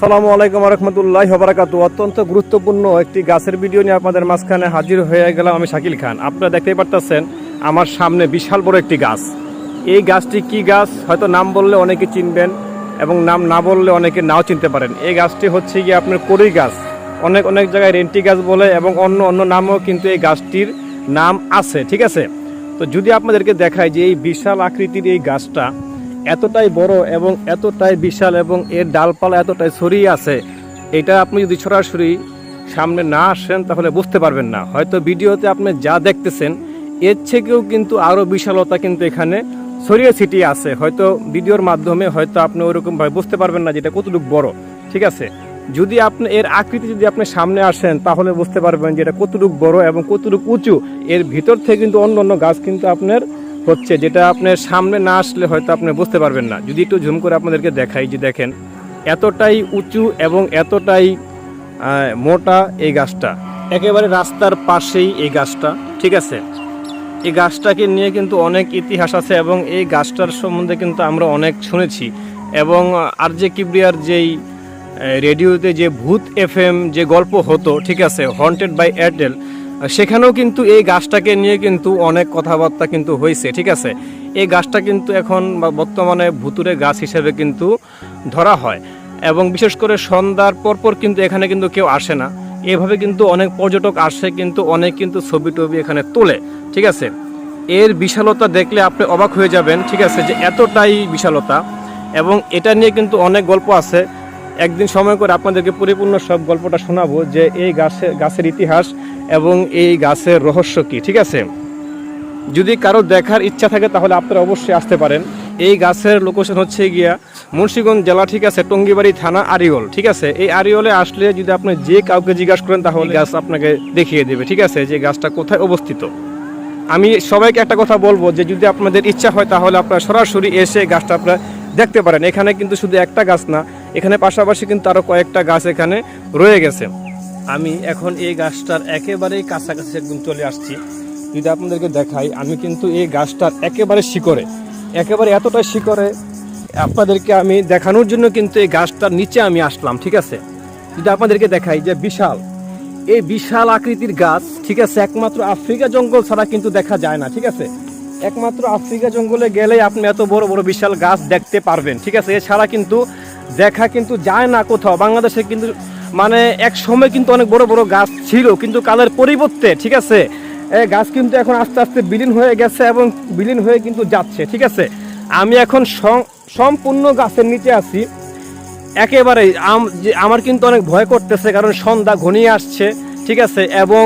সালামু আলাইকুম রহমতুল্লাহ হবরাকাতু অত্যন্ত গুরুত্বপূর্ণ একটি গাছের ভিডিও নিয়ে আপনাদের মাঝখানে হাজির হয়ে গেলাম আমি শাকিল খান। আপনারা দেখতেই পারতেছেন, আমার সামনে বিশাল বড় একটি গাছ। এই গাছটি কি গাছ? হয়তো নাম বললে অনেকে চিনবেন এবং নাম না বললে অনেকে নাও চিনতে পারেন। এই গাছটি হচ্ছে গিয়ে আপনার কড়ই গাছ। অনেক অনেক জায়গায় রেন্টি গাছ বলে এবং অন্য অন্য নামও কিন্তু এই গাছটির নাম আছে, ঠিক আছে? তো যদি আপনাদেরকে দেখায় যে এই বিশাল আকৃতির এই গাছটা এতটাই বড় এবং এতটাই বিশাল এবং এর ডালপালা এতটাই ছড়িয়ে আছে, এটা আপনি যদি সরাসরি সামনে না আসেন তাহলে বুঝতে পারবেন না। হয়তো ভিডিওতে আপনি যা দেখতেছেন, এর থেকেও কিন্তু আরও বিশালতা কিন্তু এখানে ছড়িয়ে ছিটিয়ে আছে। হয়তো ভিডিওর মাধ্যমে হয়তো আপনি ওরকমভাবে বুঝতে পারবেন না যেটা কতটুকু বড়, ঠিক আছে? যদি আপনি, এর আকৃতি যদি আপনি সামনে আসেন, তাহলে বুঝতে পারবেন যে এটা কতটুকু বড় এবং কতটুকু উঁচু। এর ভিতর থেকে কিন্তু অন্য অন্য গাছ কিন্তু আপনার হচ্ছে, যেটা আপনার সামনে না আসলে হয়তো আপনি বুঝতে পারবেন না। যদি একটু ঝুম করে আপনাদেরকে দেখাই, যে দেখেন, এতটাই উঁচু এবং এতটাই মোটা এই গাছটা। একেবারে রাস্তার পাশেই এই গাছটা, ঠিক আছে? এই গাছটাকে নিয়ে কিন্তু অনেক ইতিহাস আছে এবং এই গাছটার সম্বন্ধে কিন্তু আমরা অনেক শুনেছি। এবং আর যে কিবরিয়ার যেই রেডিওতে যে ভূত এফএম যে গল্প হতো, ঠিক আছে হন্টেড বাই এয়ারটেল সেখানেও কিন্তু এই গাছটাকে নিয়ে কিন্তু অনেক কথাবার্তা কিন্তু হয়েছে, ঠিক আছে? এই গাছটা কিন্তু এখন বর্তমানে ভুতুরে গাছ হিসেবে কিন্তু ধরা হয় এবং বিশেষ করে সন্ধ্যার পরপর কিন্তু এখানে কিন্তু কেউ আসে না। এভাবে কিন্তু অনেক পর্যটক আসে, কিন্তু অনেক কিন্তু ছবি টবি এখানে তোলে, ঠিক আছে? এর বিশালতা দেখলে আপনি অবাক হয়ে যাবেন, ঠিক আছে, যে এতটাই বিশালতা। এবং এটা নিয়ে কিন্তু অনেক গল্প আছে। একদিন সময় করে আপনাদেরকে পরিপূর্ণ সব গল্পটা শোনাবো যে এই গাছে, গাছের ইতিহাস এবং এই গাছের রহস্য কি, ঠিক আছে? যদি কারও দেখার ইচ্ছা থাকে তাহলে আপনারা অবশ্যই আসতে পারেন। এই গাছের লোকেশন হচ্ছে গিয়া মুন্সিগঞ্জ জেলা, ঠিক আছে, টঙ্গিবাড়ি থানা, আরিওল, ঠিক আছে? এই আরিওলে আসলে যদি আপনি যে কাউকে জিজ্ঞাসা করেন তাহলে গাছ আপনাকে দেখিয়ে দেবে, ঠিক আছে, যে গাছটা কোথায় অবস্থিত। আমি সবাইকে একটা কথা বলব যে যদি আপনাদের ইচ্ছা হয় তাহলে আপনারা সরাসরি এসে গাছটা আপনারা দেখতে পারেন, এখানে কিন্তু শুধু একটা গাছ না, এখানে পাশাপাশি কিন্তু আরও কয়েকটা গাছ এখানে রয়ে গেছে। আমি এখন এই গাছটার একেবারেই কাছাকাছি একদম চলে আসছি। যদি আপনাদেরকে দেখাই, আমি কিন্তু এই গাছটার একেবারে শিকড়ে, একেবারে এতটা শিকড়ে, আপনাদেরকে আমি দেখানোর জন্য কিন্তু এই গাছটার নিচে আমি আসলাম, ঠিক আছে? যদি আপনাদেরকে দেখাই যে বিশাল, এই বিশাল আকৃতির গাছ, ঠিক আছে, একমাত্র আফ্রিকা জঙ্গল ছাড়া কিন্তু দেখা যায় না, ঠিক আছে? একমাত্র আফ্রিকা জঙ্গলে গেলেই আপনি এত বড় বড় বিশাল গাছ দেখতে পারবেন, ঠিক আছে? এছাড়া কিন্তু দেখা কিন্তু যায় না কোথাও। বাংলাদেশে কিন্তু মানে এক সময় কিন্তু অনেক বড় বড় গাছ ছিল, কিন্তু কালের পরিবর্তে, ঠিক আছে? গাছ কিন্তু এখন আস্তে আস্তে বিলীন হয়ে গেছে এবং বিলীন হয়ে কিন্তু যাচ্ছে, ঠিক আছে? আমি এখন সম্পূর্ণ গাছের নিচে আছি। একেবারে আমার কিন্তু অনেক ভয় করতেছে, কারণ সন্ধ্যা ঘনিয়ে আসছে, ঠিক আছে? এবং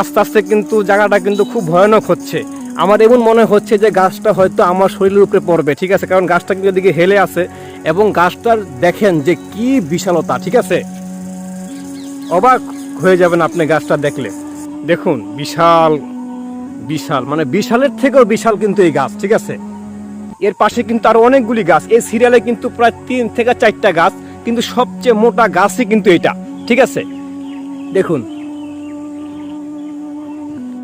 আস্তে আস্তে কিন্তু জায়গাটা কিন্তু খুব ভয়ানক হচ্ছে। আমার এমন মনে হচ্ছে যে গাছটা হয়তো আমার শরীরের উপরে পড়বে, ঠিক আছে? কারণ গাছটা কিন্তু এদিকে হেলে আছে এবং গাছটার দেখেন যে কি বিশালতা, ঠিক আছে? অবাক হয়ে যাবেন আপনি গাছটা দেখলে। দেখুন, বিশাল বিশাল মানে বিশালের থেকেও বিশাল কিন্তু এই গাছ, ঠিক আছে? এর পাশে কিন্তু আরও অনেকগুলি গাছ, এই সিরিয়ালে কিন্তু প্রায় তিন থেকে চারটা গাছ, কিন্তু সবচেয়ে মোটা গাছই কিন্তু এটা, ঠিক আছে? দেখুন